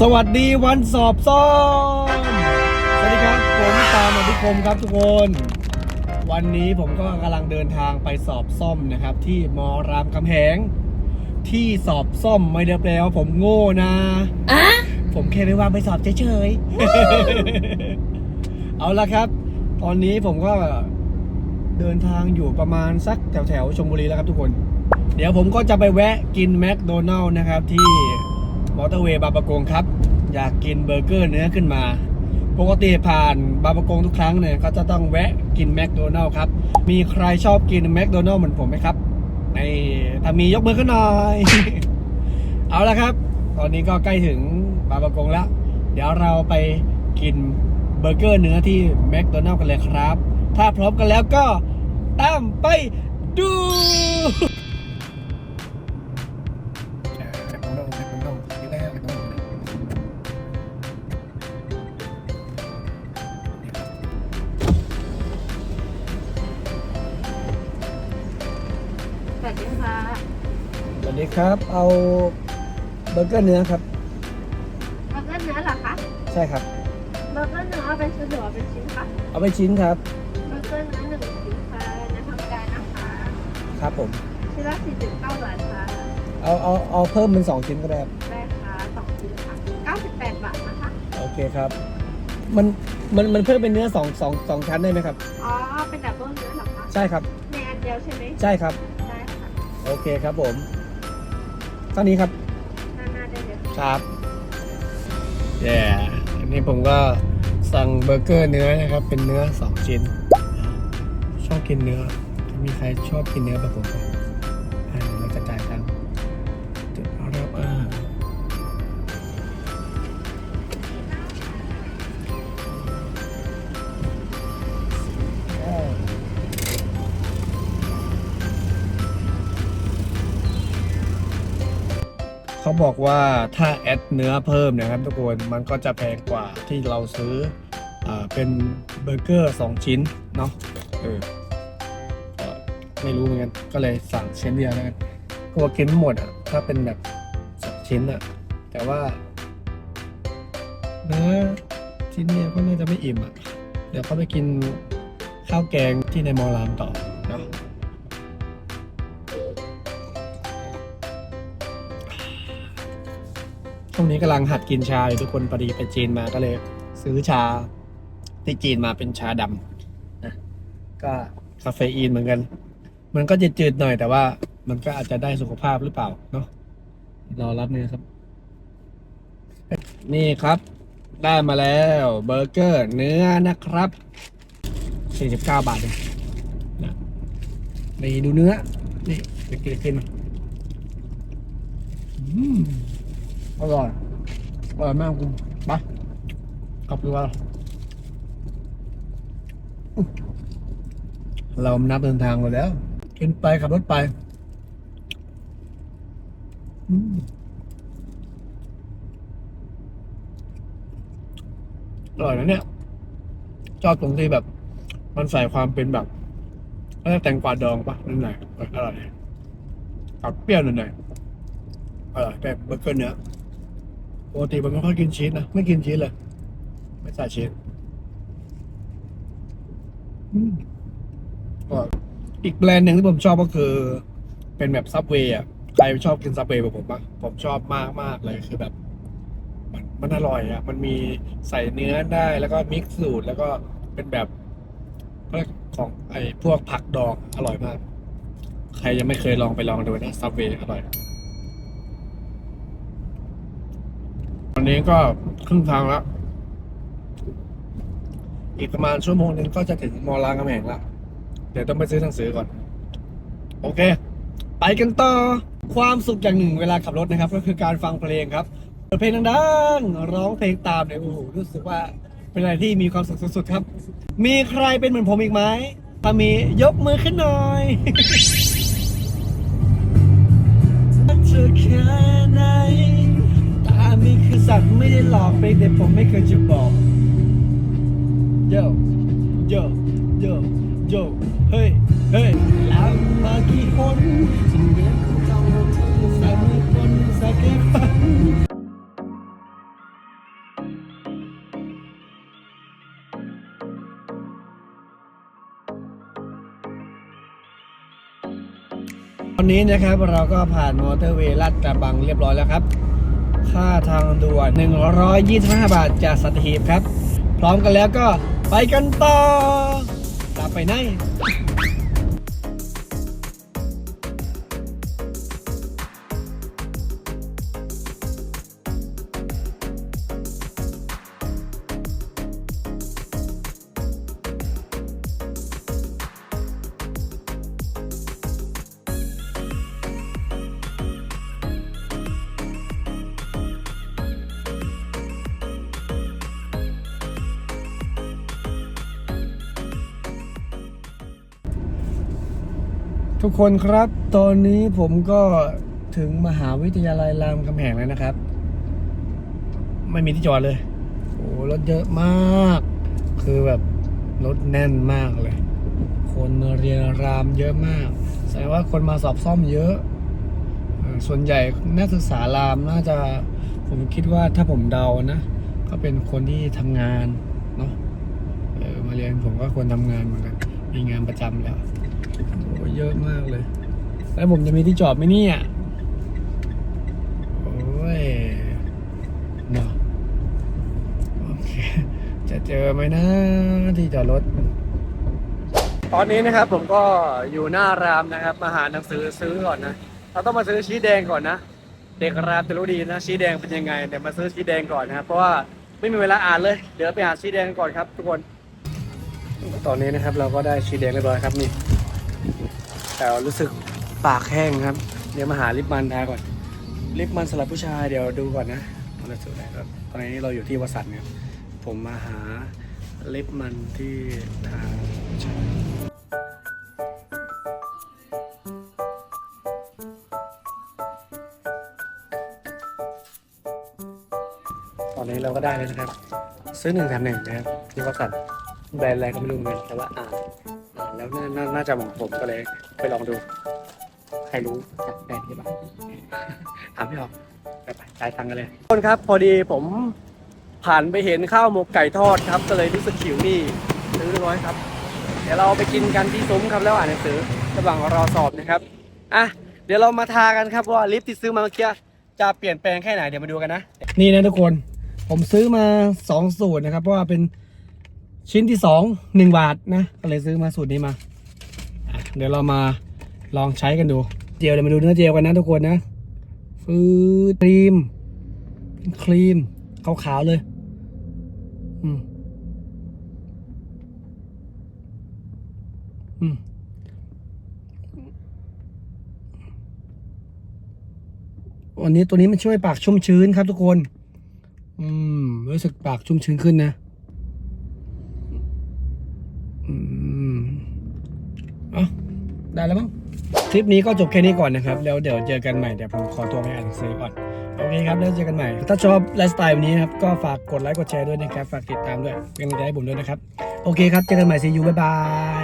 สวัสดีวันสอบซ่อม สวัสดีครับ ผมตามอภิคมครับทุกคน วันนี้ผมก็กำลังเดินทางไปสอบซ่อมนะครับ ที่มอรามคำแหง ที่สอบซ่อมไม่ได้แปลว่าผมโง่นะ ผมแค่ไม่ว่างไปสอบเฉยๆ เอาละครับ ตอนนี้ผมก็เดินทางอยู่ประมาณสักแถวแถวๆชลบุรีแล้วครับทุกคน เดี๋ยวผมก็จะไปแวะกินแมคโดนัลล์นะครับที่ มอเตอร์เวย์บางประกงครับ อยากกินเบอร์เกอร์เนื้อขึ้นมา ปกติผ่านบางประกงทุกครั้งเนี่ยก็จะต้องแวะกินแมคโดนัลล์ครับ มีใครชอบกินแมคโดนัลล์เหมือนผมไหมครับ ในถ้ามียกมือขึ้นหน่อย เอาละครับ ตอนนี้ก็ใกล้ถึงบางประกงแล้ว เดี๋ยวเราไปกินเบอร์เกอร์เนื้อที่แมคโดนัลล์กันเลยครับ ถ้าพร้อมกันแล้วก็ตามไปดู วัสดีค่ะสวัสดีครับ เอาเบอร์เกอร์เนื้อครับ เบอร์เกอร์เนื้อเหรอคะ ใช่ครับ เบอร์เกอร์เนื้อเอาเป็นชิ้นหรือเอาเป็นชิ้นคะเอาไปชิ้นครับ เบอร์เกอร์เนื้อหนึ่งชิ้นค่ะเนื้อธรรมดานะคะ ครับผม ชิ้นละสี่สิบเก้าบาทค่ะ เอาเอาเอาเพิ่มเป็นสองชิ้นก็ได้ครับได้ค่ะสองชิ้นค่ะเก้าสิบแปดบาทนะคะ โอเคครับ มันมันมันเพิ่มเป็นเนื้อสองสองสองชั้นได้ไหมครับ อ๋อ เป็นดับเบิลเนื้อเหรอคะ ใช่ครับ ในอันเดียวใช่ไหมใช่ครับได้ค่ะ โอเคครับผมเท่านี้ครับหน้าหน้าได้เลยครับแย่อันนี้ผมก็สั่งเบอร์เกอร์เนื้อนะครับ เป็นเนื้อสองชิ้น ชอบกินเนื้อถ้ามีใครชอบกินเนื้อแบบผมก็อ่า เขาบอกว่าถ้าแอดเนื้อเพิ่มนะครับทุกคนมันก็จะแพงกว่าที่เราซื้ออเป็นเบอร์เกอร์สองชิ้นเนาะเออไม่รู้เหมือนกันก็เลยสั่งชิ้นเดียวแล้วกันกลัวกินไม่หมดอะถ้าเป็นแบบสองชิ้นอะ แต่ว่าเนื้อชิ้นเนี้ยก็น่าจะไม่อิ่มอะเดี๋ยวเขาไปกินข้าวแกงที่ในมอลามต่อ ช่วงนี้กำลังหัดกินชาอยู่ทุกคนพอดีไปจีนมาก็เลย ซื้อชาที่จีนมาเป็นชาดำนะก็คาเฟอีนเหมือนกัน มันก็จะจืดหน่อยแต่ว่า มันก็อาจจะได้สุขภาพหรือเปล่าเนาะรอรับเนี่ยครับ นี่ครับ ได้มาแล้วเบอร์เกอร์เนื้อนะครับ49บาทเองนะนี่ดูเนื้อ นี่ไปกินกินอืม อร่อยอร่อยมากคุณไปกลับดีกว่าเรานับเดินทางมาแล้วกินไปขับรถไปอืมอร่อยนะเนี่ยชอบตรงที่แบบ มันใส่ความเป็นแบบเรียกแตงกวาดองปะนั่นแหละเอออร่อยกับเปรี้ยวหน่อยอร่อยแต่เบอร์เกอร์เนื้อ ปกติผมไม่ค่อยกินชีสนะไม่กินชีสเลย ไม่ใส่ชีสก็อีกแบรนด์หนึ่งที่ผมชอบก็คือ เป็นแบบซับเวย์อะใครชอบกินซับเวย์แบบผมปะผมชอบมากมากเลยคือแบบ มันมันอร่อยอะ มันมีใส่เนื้อได้แล้วก็มิกซ์สูตร แล้วก็เป็นแบบของไอ้พวกผักดองอร่อยมาก ใครยังไม่เคยลองไปลองดูนะซับเวย์อร่อย นี้ก็ครึ่งทางแล้ว อีกประมาณชั่วโมงนึงก็จะถึงมอลางกำแหงแล้วเดี๋ยวต้องไปซื้อหนังสือก่อน โอเค ไปกันต่อ ความสุขอย่างหนึ่งเวลาขับรถนะครับ ก็คือการฟังเพลงครับเปิดเพลงดังๆร้องเพลงตามเนี่ยโอ้โหรู้สึกว่าเป็นอะไรที่มีความสุขสุดๆครับ มีใครเป็นเหมือนผมอีกไหมถ้ามียกมือขึ้นหน่อยเธอแค่ไหน นี้คือสัตว์ไม่ได้หลอกเป๊กแต่ผมไม่เคยจะบอกโยโยโยโยเฮ้ยเฮ้ยแล้วมากี่คนฉันเดินเข้าสักคนสักแค่ฝันวันนี้นะครับเราก็ผ่านมอเตอร์เวย์ลาดกระบังเรียบร้อยแล้วครับ ค่าทางด่วน 125 บาทจากสัตหีบครับ พร้อมกันแล้วก็ไปกันต่อตามไปไหน ทุกคนครับตอนนี้ผมก็ถึงมหาวิทยาลัยรามคำแหงแล้วนะครับ ไม่มีที่จอดเลย โอ้รถเยอะมาก คือแบบรถแน่นมากเลย คนเรียนรามเยอะมาก แสดงว่าคนมาสอบซ่อมเยอะ ส่วนใหญ่นักศึกษารามน่าจะผมคิดว่าถ้าผมเดานะ ก็เป็นคนที่ทำงานเนาะมาเรียนผมก็ควรทำงานเหมือนกันมีงานประจำแล้ว เยอะมากเลย แล้วผมจะมีที่จอดไหมเนี่ยโอ้ยเนาะโอเค จะเจอไหมนะที่จอดรถ ตอนนี้นะครับผมก็อยู่หน้ารามนะครับ มาหาหนังสือซื้อก่อนนะ เราต้องมาซื้อชี้แดงก่อนนะ เด็กรามจะรู้ดีนะ ชี้แดงเป็นยังไง เดี๋ยวมาซื้อชี้แดงก่อนนะครับ เพราะว่าไม่มีเวลาอ่านเลย เดี๋ยวไปหาชี้แดงก่อนครับ ทุกคน ตอนนี้นะครับเราก็ได้ชี้แดงเรียบร้อยครับนี่ แต่รู้สึกปากแห้งครับ เดี๋ยวมาหาลิปมันทาก่อน ลิปมันสำหรับผู้ชายเดี๋ยวดูก่อนนะมันจะสวยครับตอนนี้เราอยู่ที่วสันต์ครับผมมาหาลิปมันที่ทาผู้ชายตอนนี้เราก็ได้เลยนะครับ ซื้อหนึ่งแถมหนึ่งนะครับที่วสันต์แบรนด์อะไรก็ไม่รู้เหมือนกันแต่ว่าอ่านอ่า แล้วน่าน่าน่าจะเหมาะผมก็เลยไปลองดู ใครรู้จักแบรนด์ที่บ้านถามพี่ออกไปไปจ่ายตังค์กันเลยทุกคนครับ พอดีผมผ่านไปเห็นข้าวหมกไก่ทอดครับ ก็เลยรู้สึกหิวนี่ซื้อเรียบร้อยครับ เดี๋ยวเราไปกินกันที่ซุ้มครับแล้วอ่านหนังสือระหว่างรอสอบนะครับอะเดี๋ยวเรามาทากันครับว่าลิปที่ซื้อมาเมื่อกี้จะเปลี่ยนแปลงแค่ไหนเดี๋ยวมาดูกันนะ นี่นะทุกคน ผมซื้อมาสองสูตรนะครับ เพราะว่าเป็น ชิ้นที่สองหนึ่งบาทนะ ก็เลยซื้อมาสูตรนี้มา เดี๋ยวเรามาลองใช้กันดู เจลเดี๋ยวมาดูเนื้อเจลกันนะทุกคนนะฟืดครีม ครีมขาวๆเลย อืม อืมวันนี้ตัวนี้มันช่วยปากชุ่มชื้นครับทุกคน อืม รู้สึกปากชุ่มชื้นขึ้นนะ อืมเอ๋อ ได้แล้วมั้งคลิปนี้ก็จบแค่นี้ก่อนนะครับ แล้วเดี๋ยวเจอกันใหม่เดี๋ยวผมขอตัวไปอ่านหนังสือก่อนโอเคครับแล้วเจอกันใหม่ ถ้าชอบไลฟ์สไตล์วันนี้ครับก็ฝากกดไลค์กดแชร์ด้วยนะครับ ฝากติดตามด้วยเป็นกำลังใจให้ผมด้วยนะครับ โอเคครับ เจอกันใหม่ซียูบ๊ายบาย